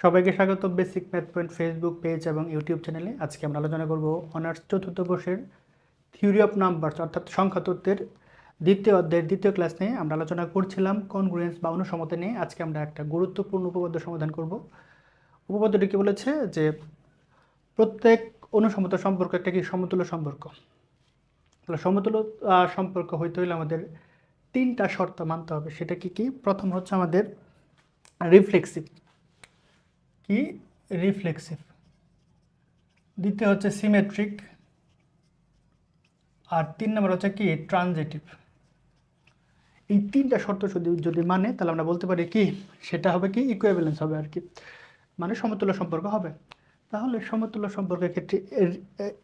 সবাইকে স্বাগত। Basic math point Facebook page এবং ইউটিউব চ্যানেলে আজকে আমরা আলোচনা করব অনার্স চতুর্থ বর্ষের থিওরি অফ নাম্বারস অর্থাৎ সংখ্যা তত্ত্বের দ্বিতীয় অধ্যায়ের দ্বিতীয় ক্লাস নিয়ে আমরা আলোচনা করছিলাম কনগ্রুয়েন্স বা অনুসমতা নিয়ে। আজকে আমরা একটা গুরুত্বপূর্ণ উপপাদ্য সমাধান করব। উপপাদ্যটি কি বলেছে? যে প্রত্যেক অনুসমতা সম্পর্ক একটা কি? সমতুল্য সম্পর্ক। তাহলে সমতুল্য সম্পর্ক হইতে হলে আমাদের তিনটা শর্ত মানতে হবে। সেটা কি কি? প্রথম হচ্ছে আমাদের রিফ্লেক্সিভ কি? রিফ্লেক্সিভ দ্বিতীয় হচ্ছে সিমেট্রিক আর তিন নম্বর হচ্ছে কি? ট্রানজেটিভ এই তিনটা শর্ত যদি যদি মানে তাহলে আমরা বলতে পারি কি? সেটা হবে কি? ইকুইভ্যালেন্স হবে আর কি। মানে সমতুল্য সম্পর্ক হবে। তাহলে সমতুল্য সম্পর্কের ক্ষেত্রে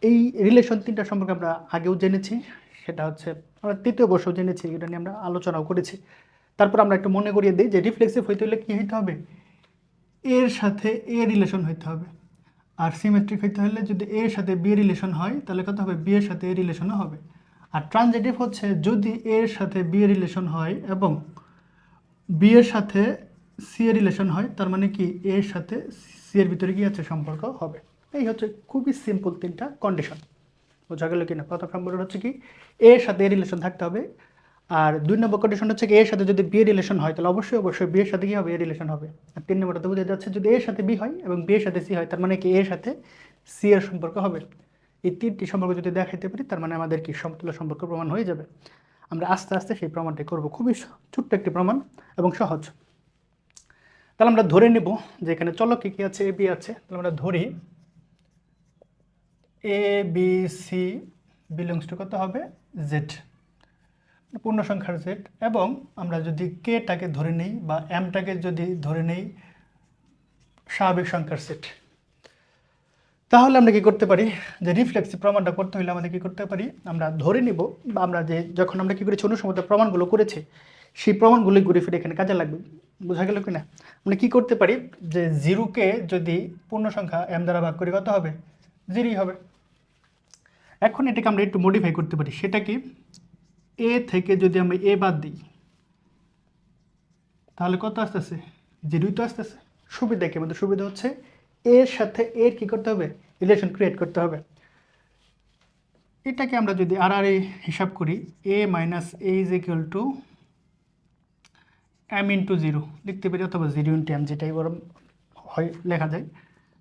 এই রিলেশন তিনটা সম্পর্কে আমরা আগেও জেনেছি। সেটা হচ্ছে, আমরা তৃতীয় বর্ষও জেনেছি, এটা নিয়ে আমরা আলোচনাও করেছি। তারপর আমরা একটু মনে করিয়ে দিই যে রিফ্লেক্সিভ হইতে হলে কী হইতে হবে? এর সাথে এ রিলেশন হইতে হবে। আর সিমেট্রিক হইতে হলে যদি এর সাথে বি রিলেশন হয়, তাহলে কত হবে? বি এর সাথে এ রিলেশনও হবে। আর ট্রানজেটিভ হচ্ছে যদি এর সাথে বি এর রিলেশন হয় এবং বি এর সাথে সি এর রিলেশন হয়, তার মানে কি? এর সাথে সি এর ভিতরে কি আছে? সম্পর্ক হবে। এই হচ্ছে খুবই সিম্পল তিনটা কন্ডিশন বোঝা গেল কিনা? প্রথম সম্পর্ক হচ্ছে কি? এর সাথে এ রিলেশন থাকতে হবে। আর দুই নম্বর কন্ডিশন হচ্ছে কি, এর সাথে যদি বি এর রিলেশন হয়, তাহলে অবশ্যই অবশ্যই বি এর সাথে কি হবে? এ রিলেশন হবে। আর তিন নম্বরটা বোঝা যাচ্ছে, যদি এর সাথে বি হয় এবং বি এর সাথে সি হয়, তার মানে কি এর সাথে সি এর সম্পর্ক হবে? এই তিনটি সম্পর্ক যদি দেখাইতে পারি, তার মানে আমাদের কি সমতুল্য সম্পর্ক প্রমাণ হয়ে যাবে? আমরা আস্তে আস্তে সেই প্রমাণটি করব। খুবই ছোট্ট একটি প্রমাণ এবং সহজ। তাহলে আমরা ধরে নেব যে এখানে চলক কী কী আছে, এ, বি আছে। তাহলে আমরা ধরি, A, B, C, belongs to কত হবে? জেড। পূর্ণ সংখ্যার সেট এবং আমরা যদি কেটাকে ধরে নেই বা এমটাকে যদি ধরে নেই, স্বাভাবিক সংখ্যার সেট তাহলে আমরা কি করতে পারি? যে রিফ্লেক্সিভ প্রমাণটা করতে হলে আমাদের কি করতে পারি? আমরা ধরে নিব বা আমরা যে যখন আমরা কি করেছি অনুসমত প্রমাণগুলো করেছি, সেই প্রমাণগুলোই ঘুরে ফিরে এখানে কাজে লাগবে। বোঝা গেল কি না আমরা কি করতে পারি? যে জিরোকে যদি পূর্ণ সংখ্যা এম দ্বারা ভাগ করি কত হবে? জিরোই হবে। এখন এটাকে আমরা একটু মডিফাই করতে পারি। সেটা কি? এ থেকে যদি আমরা এ বাদ দিই, তাহলে কত আসতেছে? জিরোই তো আসতেছে। সুবিধা কি? আমাদের সুবিধা হচ্ছে এর সাথে এর কি করতে হবে? রিলেশন ক্রিয়েট করতে হবে। এটাকে আমরা যদি আর আর হিসাব করি A minus A is equal to M into zero লিখতে পারি অথবা জিরো ইন্টু এম যেটাই বরং হয়, লেখা যায়।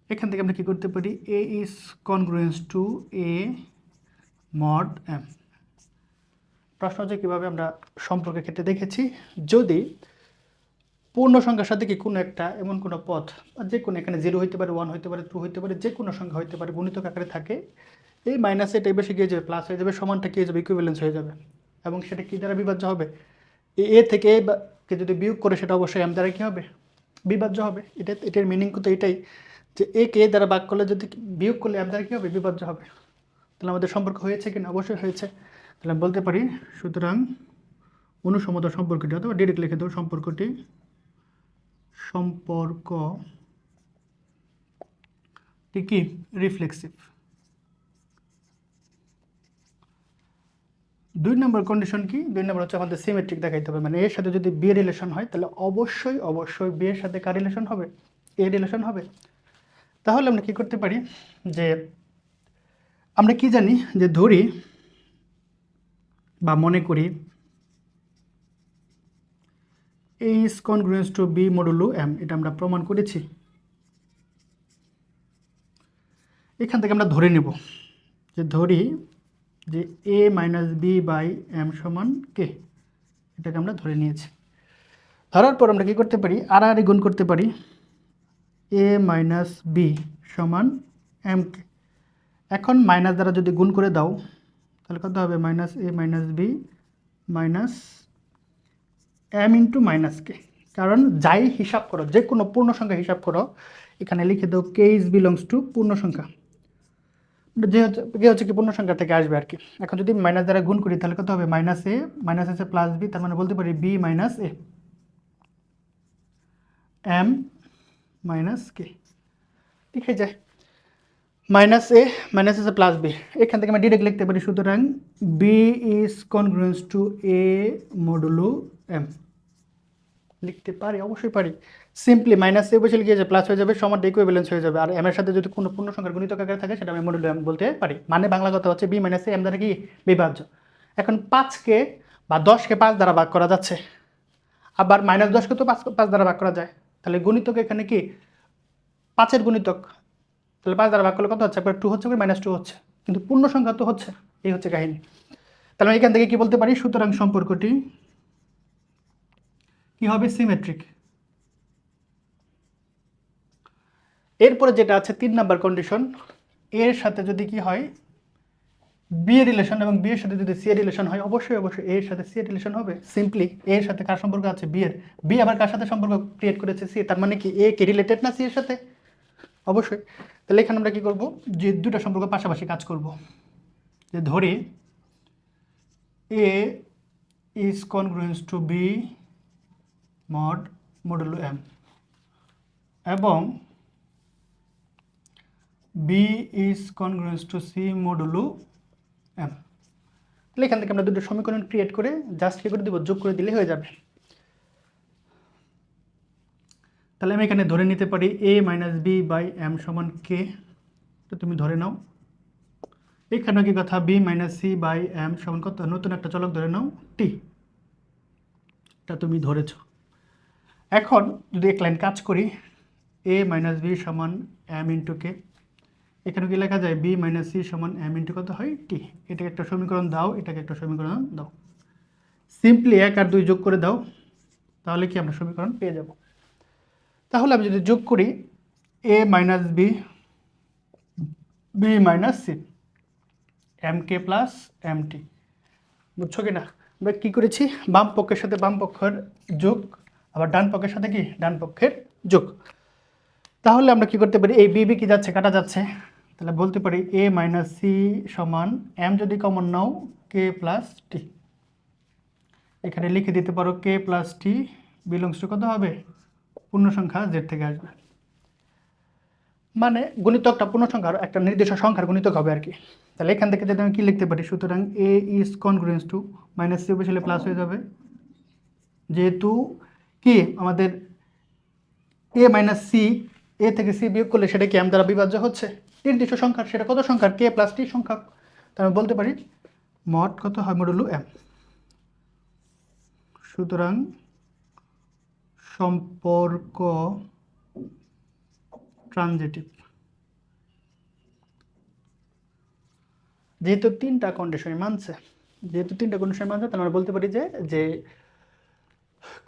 এখান থেকে আমরা কি করতে পারি? A is congruence to A mod M প্রশ্ন হচ্ছে কীভাবে আমরা সম্পর্কের ক্ষেত্রে দেখেছি, যদি পূর্ণ সংখ্যার সাথে কি কোনো একটা এমন কোনো পথ বা যে কোনো এখানে জিরো হইতে পারে ওয়ান হইতে পারে টু হইতে পারে, যে কোনো সংখ্যা হইতে পারে, গুণিতক আকারে থাকে, এই মাইনাস এটা বেশি গিয়ে যাবে প্লাস হয়ে যাবে, সমানটা কি হয়ে যাবে ইকুইভ্যালেন্স হয়ে যাবে। এবং সেটা কী দ্বারা বিভাজ্য হবে? এ থেকে এ কে যদি বিয়োগ করে, সেটা অবশ্যই এম দ্বারা কী হবে? বিভাজ্য হবে। এটা, এটার মিনিং তো এটাই, যে এ কে দ্বারা বাক করলে যদি বিয়োগ করলে এম দ্বারা কী হবে? বিভাজ্য হবে। তাহলে আমাদের সম্পর্ক হয়েছে কিনা? অবশ্যই হয়েছে। তাহলে বলতে পারি, সুতরাং অনুসমতা সম্পর্কটি অথবা ডিরেক্ট লিখে দেবো সম্পর্কটি সম্পর্ক কি? রিফ্লেক্সিভ দুই নম্বর কন্ডিশন কি? দুই নম্বর হচ্ছে আমাদের সিমেট্রিক দেখাইতে হবে। মানে এর সাথে যদি বি রিলেশন হয়, তাহলে অবশ্যই অবশ্যই বি এর সাথে কার রিলেশন হবে? এ রিলেশন হবে। তাহলে আমরা কি করতে পারি? যে আমরা কি জানি? যে ধরি বা মনে করি A is congruence to B modulo M এটা আমরা প্রমাণ করেছি। এখান থেকে আমরা ধরে নেব যে ধরি যে A minus B by M সমান কে এটাকে আমরা ধরে নিয়েছি। ধরার পর আমরা কী করতে পারি? আর আর গুণ করতে পারি। এ মাইনাস বি সমান এম কে এখন মাইনাস দ্বারা যদি গুণ করে দাও তাহলে কত হবে? Minus A minus B minus M into minus K কারণ যাই হিসাব করো, যে কোনো পূর্ণ সংখ্যা হিসাব করো, এখানে লিখে দাও কে ইজ বিলংস টু পূর্ণ সংখ্যা। যে হচ্ছে কে হচ্ছে কি পূর্ণ সংখ্যা থেকে আসবে আর কি। এখন যদি মাইনাস দ্বারা গুণ করি, তাহলে কত হবে? মাইনাস এ মাইনাস এসে প্লাস বি তার মানে বলতে পারি B minus A M minus K লিখে যায়। মাইনাস এ মাইনাস এসে প্লাস বি এখান থেকে আমি ডিরেক্ট লিখতে পারি, সুতরাং B is congruence to A modulo M লিখতে পারি, অবশ্যই পারি। সিম্পলি মাইনাস এ বসে লিখে যে প্লাস হয়ে যাবে, সমান ইকুইভ্যালেন্স হয়ে যাবে। আর এম এর সাথে যদি কোনো পূর্ণ সংখ্যার গুণিতক আকারে থাকে, সেটা আমি মডুলো এম বলতে পারি। মানে বাংলা কথা হচ্ছে বি মাইনাস এম দ্বারা কি? বিভাজ্য। এখন পাঁচকে বা দশকে পাঁচ দ্বারা ভাগ করা যাচ্ছে। আবার মাইনাস দশকে তো পাঁচ পাঁচ দ্বারা ভাগ করা যায়। তাহলে গুণিতক এখানে কি? পাঁচের গুণিতক। তাহলে পাঁচ দ্বারা ভাগ করলে কত হচ্ছে? একবার টু হচ্ছে মাইনাস টু হচ্ছে। কিন্তু পূর্ণ সংখ্যা তো হচ্ছে। এই হচ্ছে কাহিনী। তাহলে এখান থেকে কি বলতে পারি? সুতরাং সম্পর্কটি কি হবে? সিমেট্রিক এরপরে যেটা আছে, তিন নাম্বার কন্ডিশন এর সাথে যদি কি হয় বি এর রিলেশন এবং বিয়ের সাথে যদি সি রিলেশন হয়, অবশ্যই অবশ্যই এর সাথে সি রিলেশন হবে। সিম্পলি এর সাথে কার সম্পর্ক আছে? বি এর। বি আবার কার সাথে সম্পর্ক ক্রিয়েট করেছে? সি তার মানে কি এ কি রিলেটেড না সি এর সাথে? অবশ্যই। তাহলে এখানে আমরা কি করব? যে দুটো সম্পর্ক পাশাপাশি কাজ করব। যে ধরে A is congruence to B mod modulo M এবং B is congruence to C modulo M তাহলে এখান থেকে আমরা দুটো সমীকরণ ক্রিয়েট করে জাস্ট কি করে দিব? যোগ করে দিলে হয়ে যাবে। তাহলে আমি এখানে ধরে নিতে পারি A minus B by M সমান কে তুমি ধরে নাও। এখানে কি কথা B minus C by M সমান কত? নতুন একটা চলক ধরে নাও টি এটা তুমি ধরেছ। এখন যদি এক লাইন কাজ করি এ মাইনাস বি সমান এম ইন্টু কে এখানে কি লেখা যায়? বি মাইনাস সি সমান এম ইন্টু কত হয়? টি এটাকে একটা সমীকরণ দাও, এটাকে একটা সমীকরণ দাও। সিম্পলি এক আর দুই যোগ করে দাও, তাহলে কি আমরা সমীকরণ পেয়ে যাব। তাহলে আমি যদি যোগ করি A minus B B minus C M K plus M T বুঝছ কি না আমরা কী করেছি? বাম পক্ষের সাথে বাম পক্ষের যোগ, আবার ডান পক্ষের সাথে কি? ডান পক্ষের যোগ। তাহলে আমরা কি করতে পারি? এই বি বি কি যাচ্ছে? কাটা যাচ্ছে। তাহলে বলতে পারি এ মাইনাস সি সমান এম যদি কমন নাও কে প্লাস টি এখানে লিখে দিতে পারো কে প্লাস টি বিলংস কত হবে? পূর্ণ সংখ্যা জেড থেকে আসবে। মানে গুণিতকটা পূর্ণ সংখ্যার একটা নির্দিষ্ট সংখ্যার গুণিতক হবে আর কি। তাহলে এখান থেকে যদি আমি কি লিখতে পারি? সুতরাং A is congruence to minus C বসলে প্লাস হয়ে যাবে। যেহেতু কি? আমাদের এ মাইনাস সি এ থেকে সি বিয়োগ করলে সেটা কি এম দ্বারা বিভাজ্য হচ্ছে? নির্দিষ্ট সংখ্যার, সেটা কত সংখ্যার? কে প্লাস টি সংখ্যা তাহলে বলতে পারি মড কত হয়? মডুলু এম সুতরাং সম্পর্ক ট্রানজিটিভ যেহেতু তিনটা কন্ডিশন মানছে, যেহেতু তিনটা কন্ডিশন মানছে, তাহলে আমরা বলতে পারি যে যে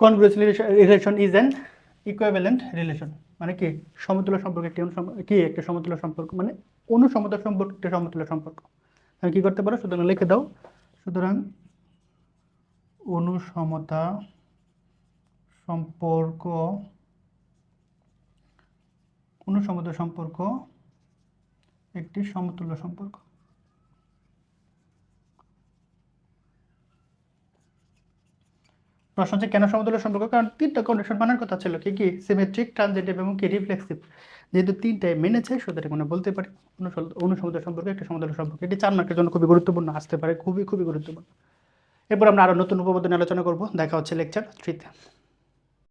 congruence relation is an equivalent relation মানে কি? সমতুল্য সম্পর্ক একটি কি? একটা সমতুল্য সম্পর্ক মানে অনুসমতা সম্পর্ক, একটি সমতুল্য সম্পর্ক। আমি কি করতে পারো? সুতরাং লিখে দাও, সুতরাং অনুসমতা সম্পর্ক অনুসমতা সম্পর্ক, একটি সমতুল্য সম্পর্ক। প্রশ্ন হচ্ছে, কেন সমতুল্য সম্পর্ক? কারণ তিনটা কন্ডিশন মানার কথা ছিল। কি কি? সিমেট্রিক ট্রানজেটিভ এবং কি? রিফ্লেক্সিভ যেহেতু তিনটাই মেনেছে, সুতরাং আমরা বলতে পারি অনুসমতা সম্পর্ক, একটি সমতুল্য সম্পর্ক। এটি চার মার্কের জন্য খুবই গুরুত্বপূর্ণ, আসতে পারে, খুবই খুবই গুরুত্বপূর্ণ। এরপর আমরা আরও নতুন উপপাদ্য নিয়ে আলোচনা করব। দেখা হচ্ছে লেকচার থ্রিতে